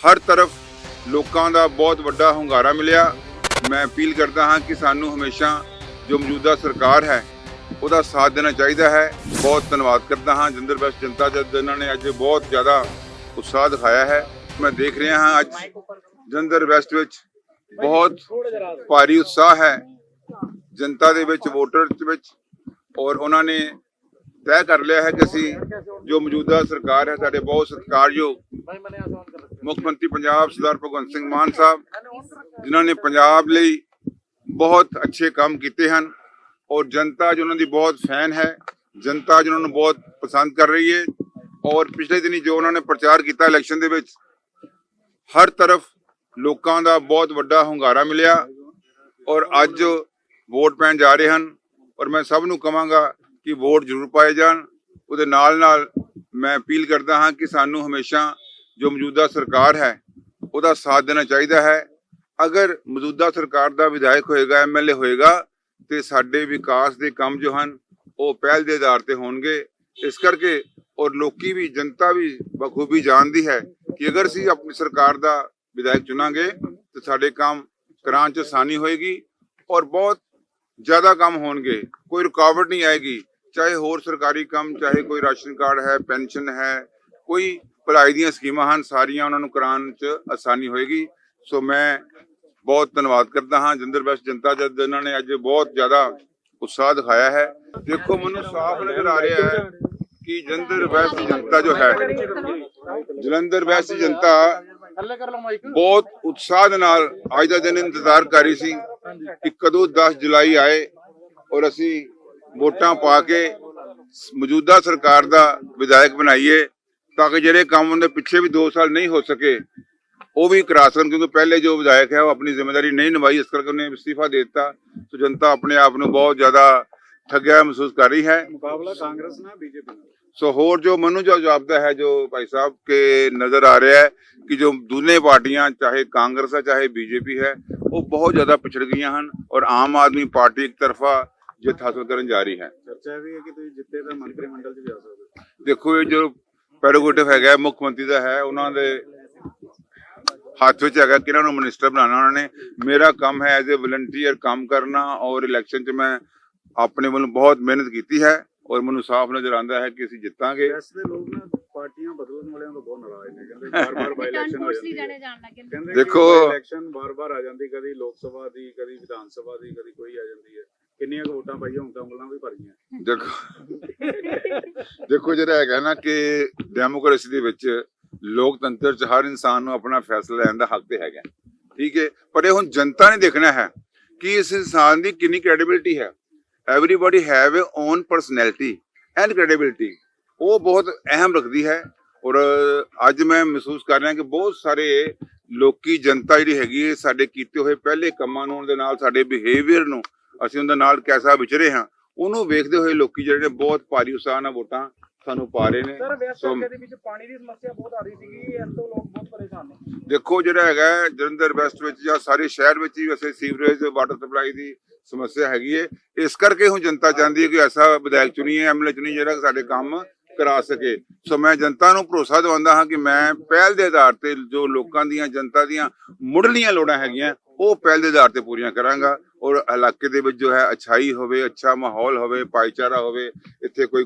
ਹਰ ਤਰਫ ਲੋਕਾਂ ਦਾ ਬਹੁਤ ਵੱਡਾ ਹੁੰਗਾਰਾ ਮਿਲਿਆ। ਮੈਂ ਅਪੀਲ ਕਰਦਾ ਹਾਂ ਕਿ ਸਾਨੂੰ ਹਮੇਸ਼ਾ ਜੋ ਮੌਜੂਦਾ ਸਰਕਾਰ ਹੈ, ਉਹਦਾ ਸਾਥ ਦੇਣਾ ਚਾਹੀਦਾ ਹੈ। ਬਹੁਤ ਧੰਨਵਾਦ ਕਰਦਾ ਹਾਂ ਜਿੰਦਰ ਬੈਸਟ ਜਨਤਾ ਜਦ ਇਹਨਾਂ ਨੇ ਅੱਜ ਬਹੁਤ ਜ਼ਿਆਦਾ ਉਤਸ਼ਾਹ ਦਿਖਾਇਆ ਹੈ। ਮੈਂ ਦੇਖ ਰਿਹਾ ਹਾਂ ਅੱਜ ਜੰਦਰ ਵੈਸਟ ਵਿੱਚ ਬਹੁਤ ਭਾਰੀ ਉਤਸ਼ਾਹ ਹੈ। ਜਨਤਾ ਦੇ ਵਿੱਚ, ਵੋਟਰ ਦੇ ਵਿੱਚ, ਔਰ ਉਹਨਾਂ ਨੇ ਤੈਅ ਕਰ ਲਿਆ ਹੈ ਕਿ ਅਸੀਂ ਜੋ ਮੌਜੂਦਾ ਸਰਕਾਰ ਹੈ, ਸਾਡੇ ਬਹੁਤ ਸਤਿਕਾਰਯੋਗ ਮੁੱਖ ਮੰਤਰੀ ਪੰਜਾਬ ਸਰਦਾਰ ਭਗਵੰਤ ਸਿੰਘ ਮਾਨ ਸਾਹਿਬ, ਜਿਨ੍ਹਾਂ ਨੇ ਪੰਜਾਬ ਲਈ ਬਹੁਤ ਅੱਛੇ ਕੰਮ ਕੀਤੇ ਹਨ ਔਰ ਜਨਤਾ ਜੋ ਉਹਨਾਂ ਦੀ ਬਹੁਤ ਫੈਨ ਹੈ, ਜਨਤਾ ਜੋ ਉਹਨਾਂ ਨੂੰ ਬਹੁਤ ਪਸੰਦ ਕਰ ਰਹੀ ਹੈ ਔਰ ਪਿਛਲੇ ਦਿਨੀ ਜੋ ਉਹਨਾਂ ਨੇ ਪ੍ਰਚਾਰ ਕੀਤਾ ਇਲੈਕਸ਼ਨ ਦੇ ਵਿੱਚ, ਹਰ ਤਰਫ ਲੋਕਾਂ ਦਾ ਬਹੁਤ ਵੱਡਾ ਹੁੰਗਾਰਾ ਮਿਲਿਆ ਔਰ ਅੱਜ ਵੋਟ ਪੈਣ ਜਾ ਰਹੇ ਹਨ ਔਰ ਮੈਂ ਸਭ ਨੂੰ ਕਹਾਂਗਾ ਕਿ ਵੋਟ ਜ਼ਰੂਰ ਪਾਏ ਜਾਣ, ਉਹਦੇ ਨਾਲ ਨਾਲ ਮੈਂ ਅਪੀਲ ਕਰਦਾ ਹਾਂ ਕਿ ਸਾਨੂੰ ਹਮੇਸ਼ਾ ਜੋ ਮੌਜੂਦਾ ਸਰਕਾਰ ਹੈ, ਉਹਦਾ ਸਾਥ ਦੇਣਾ ਚਾਹੀਦਾ ਹੈ। ਅਗਰ ਮੌਜੂਦਾ ਸਰਕਾਰ ਦਾ ਵਿਧਾਇਕ ਹੋਏਗਾ ਐਮਐਲਏ ਹੋਏਗਾ, ਤੇ ਸਾਡੇ ਵਿਕਾਸ ਦੇ ਕੰਮ ਜੋ ਹਨ, ਉਹ ਪਹਿਲ ਦੇ ਆਧਾਰ ਤੇ ਹੋਣਗੇ। ਇਸ ਕਰਕੇ ਔਰ ਲੋਕੀ ਵੀ, ਜਨਤਾ ਵੀ ਬਖੂਬੀ ਜਾਣਦੀ ਹੈ ਕਿ ਅਗਰ ਅਸੀਂ ਆਪਣੀ ਸਰਕਾਰ ਦਾ ਵਿਧਾਇਕ ਚੁਣਾਂਗੇ, ਤੇ ਸਾਡੇ ਕੰਮ ਕਰਾਂ ਚ ਆਸਾਨੀ ਹੋਏਗੀ ਔਰ ਬਹੁਤ ਜ਼ਿਆਦਾ ਕੰਮ ਹੋਣਗੇ। ਕੋਈ ਰੁਕਾਵਟ ਨਹੀਂ ਆਏਗੀ। ਚਾਹੇ ਹੋਰ ਸਰਕਾਰੀ ਕੰਮ, ਚਾਹੇ ਕੋਈ ਰਾਸ਼ਨ ਕਾਰਡ ਹੈ, ਪੈਨਸ਼ਨ ਹੈ, ਕੋਈ ਭਲਾਈ ਦੀਆਂ ਸਕੀਮਾਂ ਹਨ, ਸਾਰੀਆਂ ਉਹਨਾਂ ਨੂੰ ਕਰਾਉਣ ਚ ਆਸਾਨੀ ਹੋਏਗੀ। ਸੋ ਮੈਂ ਬਹੁਤ ਧੰਨਵਾਦ ਕਰਦਾ ਹਾਂ। ਜਿੰਦਰ ਬੈਸਟ ਜਨਤਾ ਜਦ ਇਹਨਾਂ ਨੇ ਅੱਜ ਬਹੁਤ ਜ਼ਿਆਦਾ ਉਤਸ਼ਾਹ ਦਿਖਾਇਆ ਹੈ। ਦੇਖੋ, ਮੈਨੂੰ ਸਾਫ਼ ਨਜ਼ਰ ਆ ਰਿਹਾ ਹੈ ਕਿ ਜਲੰਧਰ ਵੈਸਟ ਜਨਤਾ ਜੋ ਹੈ, ਜਲੰਧਰ ਵੈਸਟ ਜਨਤਾ ਬਹੁਤ ਉਤਸ਼ਾਹ ਦੇ ਨਾਲ ਅੱਜ ਦਾ ਦਿਨ ਇੰਤਜ਼ਾਰ ਕਰ ਰਹੀ ਸੀ ਕਿ ਕਦੋਂ 10 ਜੁਲਾਈ ਆਏ ਔਰ ਅਸੀਂ ਵੋਟਾਂ ਪਾ ਕੇ ਮੌਜੂਦਾ ਸਰਕਾਰ ਦਾ ਵਿਧਾਇਕ ਬਣਾਈਏ। ਤਾਂ ਕਿ ਜਿਹੜੇ ਕੰਮ ਉਹਦੇ ਪਿੱਛੇ ਵੀ 2 ਸਾਲ ਨਹੀਂ ਹੋ ਸਕੇ ਉਹ ਵੀ ਕਰਾ ਸਕਣ ਕਿਉਂਕਿ ਪਹਿਲੇ ਜੋ ਵਿਧਾਇਕ ਹੈ ਉਹ ਆਪਣੀ ਜ਼ਿੰਮੇਵਾਰੀ ਨਹੀਂ ਨਿਭਾਈ ਇਸ ਕਰਕੇ ਉਹਨੇ ਅਸਤੀਫਾ ਦੇ ਦਿੱਤਾ। ਸੋ ਜਨਤਾ ਆਪਣੇ ਆਪ ਨੂੰ ਬਹੁਤ ਜ਼ਿਆਦਾ ਠੱਗਿਆ ਮਹਿਸੂਸ ਕਰ ਰਹੀ ਹੈ। ਮੁਕਾਬਲਾ ਕਾਂਗਰਸ ਨਾਲ ਬੀਜੇਪੀ ਨਾਲ। ਸੋ ਹੋਰ ਜੋ ਮੈਨੂੰ ਜੋ ਜਾਪਦਾ ਹੈ ਜੋ ਭਾਈ ਸਾਹਿਬ ਕੇ ਨਜ਼ਰ ਆ ਰਿਹਾ ਹੈ ਕਿ ਜੋ ਦੋਨੇ ਪਾਰਟੀਆਂ ਚਾਹੇ ਕਾਂਗਰਸ ਹੈ ਚਾਹੇ ਬੀਜੇਪੀ ਹੈ ਉਹ ਬਹੁਤ ਜ਼ਿਆਦਾ ਪਿਛੜ ਗਈਆਂ ਹਨ ਔਰ ਆਮ ਆਦਮੀ ਪਾਰਟੀ ਇੱਕ ਤਰਫਾ ਜਿੱਤ ਹਾਸਲ ਕਰਨ ਜਾ ਰਹੀ ਹੈ। ਚਰਚਾ ਵੀ ਹੈ ਕਿ ਤੁਸੀਂ ਜਿੱਤੇ ਤਾਂ ਮੰਤਰੀ ਮੰਡਲ 'ਚ ਵੀ ਆ ਸਕਦੇ। ਦੇਖੋ ਇਹ ਜੋ ਪੈਰੋਗੇਟਿਵ ਹੈਗਾ ਮੁੱਖ ਮੰਤਰੀ ਦਾ ਹੈ ਉਹਨਾਂ ਦੇ ਹੱਥ ਵਿੱਚ ਹੈਗਾ ਕਿ ਇਹਨਾਂ ਨੂੰ ਮਿਨਿਸਟਰ ਬਣਾਉਣਾ ਉਹਨਾਂ ਨੇ। ਮੇਰਾ ਕੰਮ ਹੈ ਐਜ਼ ਅ ਵਲੰਟੀਅਰ ਕੰਮ ਕਰਨਾ ਔਰ ਇਲੈਕਸ਼ਨ 'ਚ ਮੈਂ ਆਪਣੇ ਵੱਲੋਂ ਬਹੁਤ ਮਿਹਨਤ ਕੀਤੀ ਹੈ ਔਰ ਮੈਨੂੰ ਸਾਫ਼ ਨਜ਼ਰ ਆਉਂਦਾ ਹੈ ਕਿ ਅਸੀਂ ਜਿੱਤਾਂਗੇ। ਵੈਸੇ ਦੇ ਲੋਕ ਨਾ ਪਾਰਟੀਆਂ ਬਦਲਣ ਵਾਲਿਆਂ ਤੋਂ ਬਹੁਤ ਨਾਰਾਜ਼ ਨੇ ਕਹਿੰਦੇ ਬਾਰ-ਬਾਰ ਬਾਈ ਰਿਟਰਨ ਇਲੈਕਸ਼ਨ ਹੋ ਕੋਰਸ ਲਈ ਜਾਂਦੀ ਜਾਣੇ ਹੈ। ਜਾਣ ਲੱਗੇ ਨੇ। ਕਹਿੰਦੇ ਦੇਖੋ- ਇਲੈਕਸ਼ਨ ਬਾਰ-ਬਾਰ ਆ ਜਾਂਦੀ ਕਦੀ ਲੋਕ ਸਭਾ ਦੀ ਕਦੀ ਵਿਧਾਨ ਸਭਾ ਦੀ ਕਦੀ ਕੋਈ ਆ ਜਾਂਦੀ ਹੈ। ਕਿੰਨੀਆਂ ਕੁ ਵੋਟਾਂ ਪਾਈਆਂ ਹੁਣ ਤਾਂ ਉਂਗਲਾਂ ਵੀ ਭਰੀਆਂ। ਦੇਖੋ। ਦੇਖੋ ਜਿਹੜਾ ਹੈਗਾ ਨਾ ਕਿ ਡੈਮੋਕ੍ਰੇਸੀ ਦੇ ਵਿੱਚ ਲੋਕਤੰਤਰ 'ਚ ਹਰ ਇਨਸਾਨ ਨੂੰ ਆਪਣਾ ਫੈਸਲਾ ਲੈਣ ਦਾ ਹੱਕ ਤੇ ਹੈਗਾ। ਠੀਕ ਹੈ? ਪਰ ਇਹ ਹੁਣ ਜਨਤਾ ਨੇ ਦੇਖਣਾ ਹੈ ਕਿ ਇਸ ਇਨਸਾਨ ਦੀ ਕਿੰਨੀ ਕ੍ਰੈਡੀਬਿਲਿਟੀ ਹੈ। Everybody have a own personality and credibility ਉਹ ਬਹੁਤ ਅਹਿਮ ਰੱਖਦੀ ਹੈ। ਔਰ ਅੱਜ ਮੈਂ ਮਹਿਸੂਸ ਕਰ ਰਿਹਾ ਕਿ ਬਹੁਤ ਸਾਰੇ ਲੋਕੀ ਜਨਤਾ ਜਿਹੜੀ ਹੈਗੀ ਸਾਡੇ ਕੀਤੇ ਹੋਏ ਪਹਿਲੇ ਕੰਮਾਂ ਨੂੰ, ਉਹਦੇ ਨਾਲ ਸਾਡੇ ਬਿਹੇਵੀਅਰ ਨੂੰ ਅਸੀਂ ਉਹਦੇ ਨਾਲ ਕੈਸਾ ਵਿਚਰੇ ਹਾਂ ਉਹਨੂੰ ਵੇਖਦੇ ਹੋਏ ਲੋਕੀ ਜਿਹੜੇ ਨੇ ਬਹੁਤ ਭਾਰੀ ਉਤਸ਼ਾਹ ਨਾਲ ਵੋਟਾਂ ਸਾਨੂੰ ਪਾ ਰਹੇ ਨੇ। ਸਰ ਵੈਸਟ ਸੋ ਏਰੀਆ ਦੇ ਵਿੱਚ ਪਾਣੀ ਦੀ ਸਮੱਸਿਆ ਬਹੁਤ ਆ ਰਹੀ ਸੀਗੀ ਇਸ ਤੋਂ ਲੋਕ ਬਹੁਤ ਪਰੇਸ਼ਾਨ ਨੇ। ਦੇਖੋ ਜਿਹੜਾ ਹੈਗਾ ਜਲੰਧਰ ਵੈਸਟ ਵਿੱਚ ਜਾਂ ਸਾਰੇ ਸ਼ਹਿਰ ਵਿੱਚ ਹੀ ਵੈਸੇ ਸੀਵਰੇਜ ਵਾਟਰ ਸਪਲਾਈ ਦੀ ਸਮੱਸਿਆ ਹੈਗੀ ਹੈ ਇਸ ਕਰਕੇ ਹੁਣ ਜਨਤਾ ਚਾਹੁੰਦੀ ਹੈ ਕਿ ਐਸਾ ਵਿਧਾਇਕ ਚੁਣੀਏ ਐਮਐਲਏ ਚੁਣੀਏ ਜਿਹੜਾ ਸਾਡੇ ਕੰਮ ਕਰਾ ਸਕੇ। ਸੋ ਮੈਂ ਜਨਤਾ ਨੂੰ ਭਰੋਸਾ ਦਿਵਾਉਂਦਾ ਹਾਂ ਕਿ ਮੈਂ ਪਹਿਲ ਦੇ ਆਧਾਰ ਤੇ ਜੋ ਲੋਕਾਂ ਦੀਆਂ ਜਨਤਾ ਦੀਆਂ ਮੁੱਢਲੀਆਂ ਲੋੜਾਂ ਹੈਗੀਆਂ ਉਹ ਪਹਿਲ ਦੇ ਆਧਾਰ ਤੇ ਪੂਰੀਆਂ ਕਰਾਂਗਾ। ਔਰ ਇਲਾਕੇ ਦੇ ਵਿੱਚ ਜੋ ਹੈ ਅਛਾਈ ਹੋਵੇ, ਅੱਛਾ ਮਾਹੌਲ ਹੋਵੇ, ਭਾਈਚਾਰਾ ਹੋਵੇ, ਇੱਥੇ ਕੋਈ